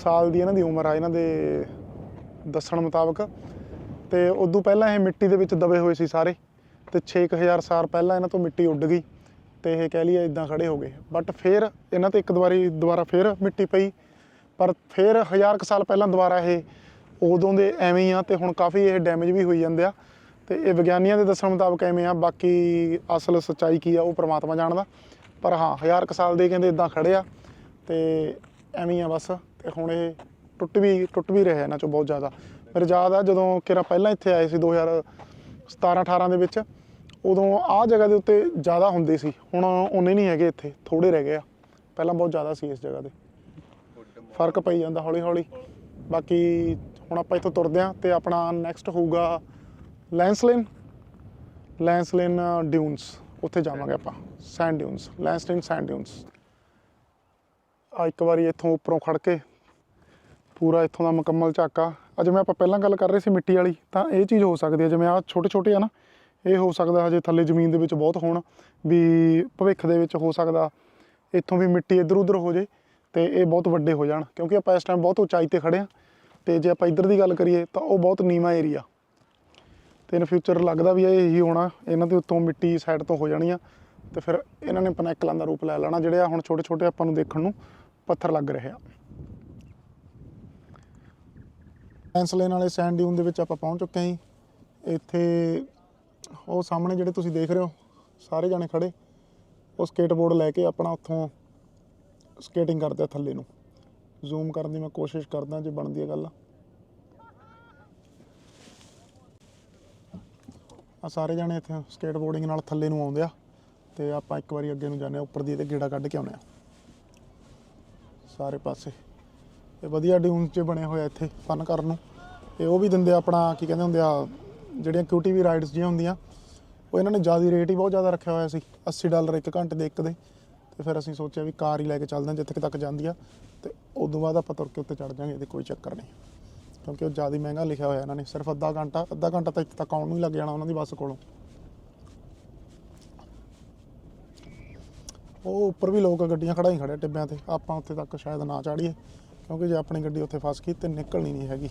ਸਾਲ ਦੀ ਇਹਨਾਂ ਦੀ ਉਮਰ ਆ, ਇਹਨਾਂ ਦੇ ਦੱਸਣ ਮੁਤਾਬਕ। ਤੇ ਉਦੋਂ ਪਹਿਲਾਂ ਇਹ ਮਿੱਟੀ ਦੇ ਵਿੱਚ ਦਬੇ ਹੋਏ ਸੀ ਸਾਰੇ, ਤੇ 6000 ਸਾਲ ਪਹਿਲਾਂ ਇਹਨਾਂ ਤੋਂ ਮਿੱਟੀ ਉੱਡ ਗਈ, ਤੇ ਇਹ ਕਹਿ ਲਈਏ ਇਦਾਂ ਖੜੇ ਹੋ ਗਏ। ਬਟ ਫਿਰ ਇਹਨਾਂ ਤੇ ਇੱਕ ਦੁਬਾਰੀ, ਦੁਬਾਰਾ ਫਿਰ ਮਿੱਟੀ ਪਈ, ਪਰ ਫਿਰ ਹਜ਼ਾਰ ਕੁ ਸਾਲ ਪਹਿਲਾਂ ਦੁਬਾਰਾ ਇਹ ਉਦੋਂ ਦੇ ਐਵੇਂ ਹੀ ਆ, ਤੇ ਹੁਣ ਕਾਫੀ ਇਹ ਡੈਮੇਜ ਵੀ ਹੋਈ ਜਾਂਦੇ ਆ। ਤੇ ਇਹ ਵਿਗਿਆਨੀਆਂ ਦੇ ਦੱਸਣ ਮੁਤਾਬਕ ਐਵੇਂ ਆ, ਬਾਕੀ ਅਸਲ ਸੱਚਾਈ ਕੀ ਆ, ਉਹ ਪ੍ਰਮਾਤਮਾ ਜਾਣਦਾ। ਪਰ ਹਾਂ, ਹਜ਼ਾਰ ਕੁ ਸਾਲ ਦੇ ਕਹਿੰਦੇ ਇਦਾਂ ਖੜੇ ਆ ਤੇ ਐਵੇਂ ਆ ਬਸ, ਤੇ ਹੁਣ ਇਹ ਟੁੱਟ ਵੀ ਟੁੱਟ ਵੀ ਰਿਹਾ ਇਹਨਾਂ ਚੋਂ ਬਹੁਤ ਜ਼ਿਆਦਾ। ਮੇਰੇ ਯਾਦ ਆ ਜਦੋਂ ਕਿਰਾ ਪਹਿਲਾਂ ਇੱਥੇ ਆਏ ਸੀ 2017 18 ਦੇ ਵਿੱਚ, ਉਦੋਂ ਆਹ ਜਗ੍ਹਾ ਦੇ ਉੱਤੇ ਜ਼ਿਆਦਾ ਹੁੰਦੇ ਸੀ, ਹੁਣ ਉਹਨੇ ਨਹੀਂ ਹੈਗੇ ਇੱਥੇ ਥੋੜੇ ਰਹਿ ਗਏ ਆ। ਪਹਿਲਾਂ ਬਹੁਤ ਜ਼ਿਆਦਾ ਸੀ ਇਸ ਜਗ੍ਹਾ ਤੇ ਫ਼ਰਕ ਪਈ ਜਾਂਦਾ ਹੌਲੀ ਹੌਲੀ ਬਾਕੀ ਹੁਣ ਆਪਾਂ ਇੱਥੋਂ ਤੁਰਦੇ ਆਂ ਤੇ ਆਪਣਾ ਨੈਕਸਟ ਹੋਊਗਾ ਲੈਂਸਲਿਨ ਲੈਂਸਲਿਨ ਡਿਊਨਸ ਉੱਥੇ ਜਾਵਾਂਗੇ ਆਪਾਂ. ਸੈਂਡ ਡਿਊਨਸ ਲੈਂਸਲਿਨ ਸੈਂਡ ਡਿਊਨਸ ਆ ਇੱਕ ਵਾਰੀ ਇੱਥੋਂ ਉੱਪਰੋਂ ਖੜ ਕੇ ਪੂਰਾ ਇੱਥੋਂ ਦਾ ਮੁਕੰਮਲ ਝਾਕਾ। ਅੱਜ ਮੈਂ ਆਪਾਂ ਪਹਿਲਾਂ ਗੱਲ ਕਰ ਰਹੇ ਸੀ ਮਿੱਟੀ ਵਾਲੀ, ਤਾਂ ਇਹ ਚੀਜ਼ ਹੋ ਸਕਦੀ ਹੈ। ਜਿਵੇਂ ਆ ਛੋਟੇ ਛੋਟੇ ਆ ਨਾ, ਇਹ ਹੋ ਸਕਦਾ ਹਜੇ ਥੱਲੇ ਜ਼ਮੀਨ ਦੇ ਵਿੱਚ ਬਹੁਤ ਹੋਣ, ਵੀ ਭਵਿੱਖ ਦੇ ਵਿੱਚ ਹੋ ਸਕਦਾ ਇੱਥੋਂ ਵੀ ਮਿੱਟੀ ਇੱਧਰ ਉੱਧਰ ਹੋ ਜੇ ਤੇ ਇਹ ਬਹੁਤ ਵੱਡੇ ਹੋ ਜਾਣ। ਕਿਉਂਕਿ ਆਪਾਂ ਇਸ ਟਾਈਮ ਬਹੁਤ ਉਚਾਈ ਤੇ ਖੜੇ ਆ ਤੇ ਜੇ ਆਪਾਂ ਇੱਧਰ ਦੀ ਗੱਲ ਕਰੀਏ ਤਾਂ ਉਹ ਬਹੁਤ ਨੀਵਾਂ ਏਰੀਆ ਤੇ ਇਨ ਫਿਊਚਰ ਲੱਗਦਾ ਵੀ ਇਹ ਇਹੀ ਹੋਣਾ, ਇਹਨਾਂ ਦੇ ਉੱਤੋਂ ਮਿੱਟੀ ਸਾਈਡ ਤੋਂ ਹੋ ਜਾਣੀ ਆ, ਤੇ ਫਿਰ ਇਹਨਾਂ ਨੇ ਪਨੈਕਲਾਂ ਦਾ ਰੂਪ ਲੈ ਲੈਣਾ, ਜਿਹੜੇ ਆ ਹੁਣ ਛੋਟੇ ਛੋਟੇ ਆਪਾਂ ਨੂੰ ਦੇਖਣ ਨੂੰ ਪੱਥਰ ਲੱਗ ਰਹੇ ਆ। ਪੈਂਸਲੇਨ ਵਾਲੇ ਸੈਂਡ ਡਿਊਨ ਦੇ ਵਿੱਚ ਆਪਾਂ ਪਹੁੰਚ ਚੁੱਕੇ ਹਾਂ ਜੀ। ਇੱਥੇ ਉਹ ਸਾਹਮਣੇ ਜਿਹੜੇ ਤੁਸੀਂ ਦੇਖ ਰਹੇ ਹੋ, ਸਾਰੇ ਜਾਣੇ ਖੜੇ, ਉਹ ਸਕੇਟਬੋਰਡ ਲੈ ਕੇ ਆਪਣਾ ਉੱਥੋਂ ਸਕੇਟਿੰਗ ਕਰਦੇ ਆ ਥੱਲੇ ਨੂੰ। ਜ਼ੂਮ ਕਰਨ ਦੀ ਮੈਂ ਕੋਸ਼ਿਸ਼ ਕਰਦਾ ਜੇ ਬਣਦੀ ਹੈ ਗੱਲ। ਆ ਸਾਰੇ ਜਾਣੇ ਇੱਥੇ ਸਕੇਟ ਬੋਰਡਿੰਗ ਨਾਲ ਥੱਲੇ ਨੂੰ ਆਉਂਦੇ ਆ ਤੇ ਆਪਾਂ ਇੱਕ ਵਾਰੀ ਅੱਗੇ ਨੂੰ ਜਾਂਦੇ ਆ, ਉੱਪਰ ਦੀ ਤੇ ਗੇੜਾ ਕੱਢ ਕੇ ਆਉਂਦੇ ਆ। ਸਾਰੇ ਪਾਸੇ। ਇਹ ਵਧੀਆ ਡਿਊਨਸ 'ਚ ਬਣੇ ਹੋਏ ਆ ਇੱਥੇ ਫਨ ਕਰਨ ਨੂੰ। ਤੇ ਉਹ ਵੀ ਦਿੰਦੇ ਆਪਣਾ, ਕੀ ਕਹਿੰਦੇ ਹੁੰਦੇ ਆ, ਜਿਹੜੀਆਂ ਕਿਊਟੀਵੀ ਰਾਈਡਸ ਜਿਹੀਆਂ ਹੁੰਦੀਆਂ, ਉਹ ਇਹਨਾਂ ਨੇ ਜ਼ਿਆਦਾ ਰੇਟ ਹੀ ਬਹੁਤ ਜ਼ਿਆਦਾ ਰੱਖਿਆ ਹੋਇਆ ਸੀ 80 ਡਾਲਰ ਇੱਕ ਘੰਟੇ ਦੇ ਇੱਕ ਦੇ। ਤੇ ਫਿਰ ਅਸੀਂ ਸੋਚਿਆ ਵੀ ਕਾਰ ਹੀ ਲੈ ਕੇ ਚੱਲਦੇ ਹਾਂ ਜਿੱਥੇ ਕੁ ਤੱਕ ਜਾਂਦੀ ਆ। ਤੇ ਉਦੋਂ ਬਾਅਦ ਆਪਾਂ ਤੁਰ ਕੇ ਉੱਤੇ ਚੜ ਜਾਾਂਗੇ, ਇਹਦੇ ਕੋਈ ਚੱਕਰ ਨਹੀਂ। ਕਿਉਂਕਿ ਉਹ ਜ਼ਿਆਦਾ ਮਹਿੰਗਾ ਲਿਖਿਆ ਹੋਇਆ ਇਹਨਾਂ ਨੇ, ਸਿਰਫ ਅੱਧਾ ਘੰਟਾ ਅੱਧਾ ਘੰਟਾ ਤਾਂ ਇੱਥੇ ਤੱਕ ਆਉਣ ਨੂੰ ਲੱਗ ਜਾਣਾ ਉਹਨਾਂ ਦੀ ਬੱਸ ਕੋਲੋਂ। ਉਹ ਉੱਪਰ ਵੀ ਲੋਕ ਗੱਡੀਆਂ ਖੜਾਈ ਖੜੇ ਟਿੱਬਿਆਂ ਤੇ, ਆਪਾਂ ਉੱਥੇ ਤੱਕ ਸ਼ਾਇਦ ਨਾ ਚਾੜੀਏ, ਕਿਉਂਕਿ ਜੇ ਆਪਣੀ ਗੱਡੀ ਉੱਥੇ ਫਸ ਗਈ ਤੇ ਨਿਕਲਣੀ ਨਹੀਂ ਹੈਗੀ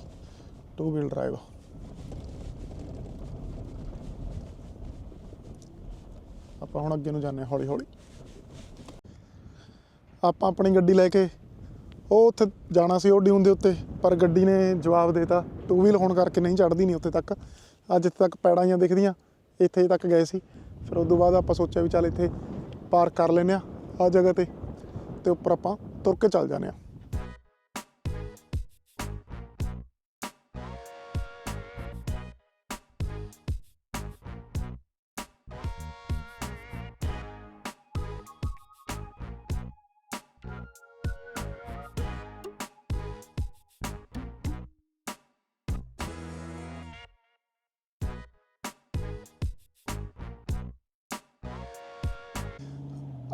ਟੂ ਵੀਲ ਡਰਾਈਵ ਆਪਾਂ ਹੁਣ ਅੱਗੇ ਨੂੰ ਜਾਂਦੇ ਹੌਲੀ ਹੌਲੀ ਆਪਾਂ ਆਪਣੀ ਗੱਡੀ ਲੈ ਕੇ ਉਹ ਉੱਥੇ ਜਾਣਾ ਸੀ ਉਹ ਡਿਊਨ ਦੇ ਉੱਤੇ, ਪਰ ਗੱਡੀ ਨੇ ਜਵਾਬ ਦੇਤਾ ਟੂ ਵੀਲ ਹੋਣ ਕਰਕੇ ਨਹੀਂ ਚੜਦੀ ਨਹੀਂ ਉੱਥੇ ਤੱਕ। ਅੱਜ ਇੱਥੇ ਤੱਕ ਪੈੜਾਂ ਜਾਂ ਦਿਖਦੀਆਂ, ਇੱਥੇ ਤੱਕ ਗਏ ਸੀ। ਫਿਰ ਉਸ ਤੋਂ ਬਾਅਦ ਆਪਾਂ ਸੋਚਿਆ ਵੀ ਚੱਲ ਇੱਥੇ ਪਾਰਕ ਕਰ ਲੈਨੇ ਆ ਆ ਜਗ੍ਹਾ ਤੇ ਤੇ ਉੱਪਰ ਆਪਾਂ ਤੁਰ ਕੇ ਚੱਲ ਜਾਂਦੇ ਆ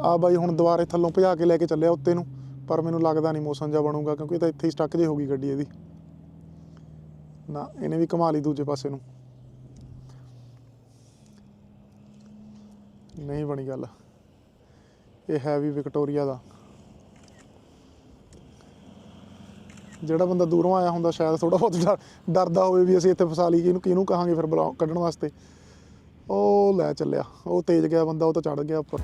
ਆ ਬਾਈ ਹੁਣ ਦੁਬਾਰੇ ਥੱਲੋਂ ਭਜਾ ਕੇ ਲੈ ਕੇ ਚੱਲਿਆ ਉੱਤੇ ਨੂੰ, ਪਰ ਮੈਨੂੰ ਲੱਗਦਾ ਨਹੀਂ ਮੌਸਮ ਜਾ ਬਣੂਗਾ ਕਿਉਂਕਿ ਇਹ ਤਾਂ ਇੱਥੇ ਹੀ ਸਟਕ ਜੇ ਹੋ ਗਈ ਗੱਡੀ ਇਹਦੀ। ਨਾ, ਇਹਨੇ ਵੀ ਘੁਮਾ ਲਈ ਦੂਜੇ ਪਾਸੇ ਨੂੰ। ਨਹੀਂ ਬਣੀ ਗੱਲ। ਇਹ ਹੈ ਵੀ ਵਿਕਟੋਰੀਆ ਦਾ। ਜਿਹੜਾ ਬੰਦਾ ਦੂਰੋਂ ਆਇਆ ਹੁੰਦਾ ਸ਼ਾਇਦ ਥੋੜਾ ਬਹੁਤ ਡਰ- ਡਰਦਾ ਹੋਵੇ ਵੀ ਅਸੀਂ ਇੱਥੇ ਫਸਾ ਲਈ, ਕਿਹਨੂੰ ਕਿਹਨੂੰ ਕਹਾਂਗੇ ਫਿਰ ਬੁਲਾਓ ਕੱਢਣ ਵਾਸਤੇ। ਉਹ ਲੈ ਚੱਲਿਆ। ਉਹ ਤੇਜ਼ ਗਿਆ ਬੰਦਾ, ਉਹ ਤਾਂ ਚੜ ਗਿਆ ਉੱਪਰ।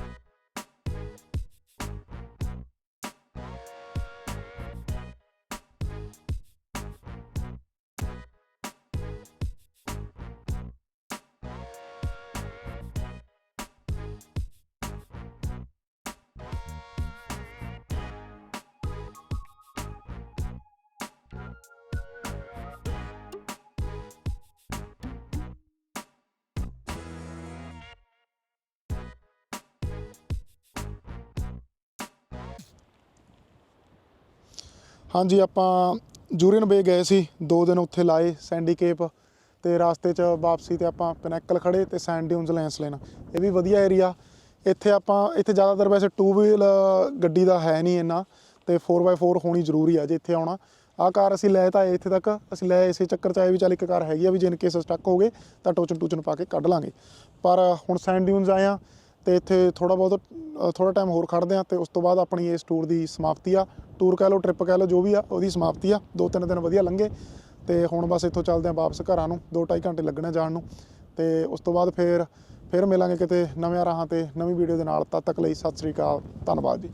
ਹਾਂਜੀ, ਆਪਾਂ ਜੂਰੀਅਨ ਬੇ ਗਏ ਸੀ, ਦੋ ਦਿਨ ਉੱਥੇ ਲਾਏ ਸੈਂਡੀ ਕੇਪ ਤੇ ਰਾਸਤੇ 'ਚ ਵਾਪਸੀ ਤੇ ਆਪਾਂ ਪਿਨੈਕਲ ਖੜੇ ਤੇ ਸੈਂਡ ਡਿਊਨਸ ਲੈਂਸ ਲੈਣਾ। ਇਹ ਵੀ ਵਧੀਆ ਏਰੀਆ ਇੱਥੇ ਆਪਾਂ, ਇੱਥੇ ਜ਼ਿਆਦਾਤਰ ਵੈਸੇ ਟੂ ਵੀਲ ਗੱਡੀ ਦਾ ਹੈ ਨਹੀਂ ਇੰਨਾ ਤੇ 4x4 ਹੋਣੀ ਜ਼ਰੂਰੀ ਆ ਜੇ ਇੱਥੇ ਆਉਣਾ। ਆਹ ਕਾਰ ਅਸੀਂ ਲੈ ਤਾਂ ਆਏ ਇੱਥੇ ਤੱਕ। ਅਸੀਂ ਲੈ ਇਸੇ ਚੱਕਰ 'ਚ ਆਏ ਵੀ ਚੱਲ ਇੱਕ ਕਾਰ ਹੈਗੀ ਆ ਵੀ ਜੇ ਇਨ ਕੇਸ ਸਟਕ ਹੋ ਗਏ ਤਾਂ ਟੋਚਨ ਟੂਚਨ ਪਾ ਕੇ ਕੱਢ ਲਾਂਗੇ। ਪਰ ਹੁਣ ਸੈਂਡ ਡਿਊਨਸ ਆਏ ਆ। ਤੇ ਇੱਥੇ ਥੋੜਾ ਬਹੁਤ ਥੋੜਾ ਟਾਈਮ ਹੋਰ ਖੜਦੇ ਆ ਤੇ ਉਸ ਤੋਂ ਬਾਅਦ ਆਪਣੀ ਇਸ ਟੂਰ ਦੀ ਸਮਾਪਤੀ ਆ। ਟੂਰ ਕਹਿ ਲਓ ਟ੍ਰਿਪ ਕਹਿ ਲਓ, ਜੋ ਵੀ ਆ, ਉਹਦੀ ਸਮਾਪਤੀ ਆ। ਦੋ ਤਿੰਨ ਦਿਨ ਵਧੀਆ ਲੰਘੇ ਤੇ ਹੁਣ ਬਸ ਇੱਥੋਂ ਚੱਲਦੇ ਆ ਵਾਪਸ ਘਰਾਂ ਨੂੰ 2.5 ਘੰਟੇ ਲੱਗਣੇ ਜਾਣ ਨੂੰ। ਤੇ ਉਸ ਤੋਂ ਬਾਅਦ ਫੇਰ ਫੇਰ ਮਿਲਾਂਗੇ ਕਿਤੇ ਨਵੇਂ ਰਾਹਾਂ ਤੇ ਨਵੀਂ ਵੀਡੀਓ ਦੇ ਨਾਲ। ਤਦ ਤੱਕ ਲਈ ਸਤਿ ਸ੍ਰੀ ਅਕਾਲ, ਧੰਨਵਾਦ ਜੀ।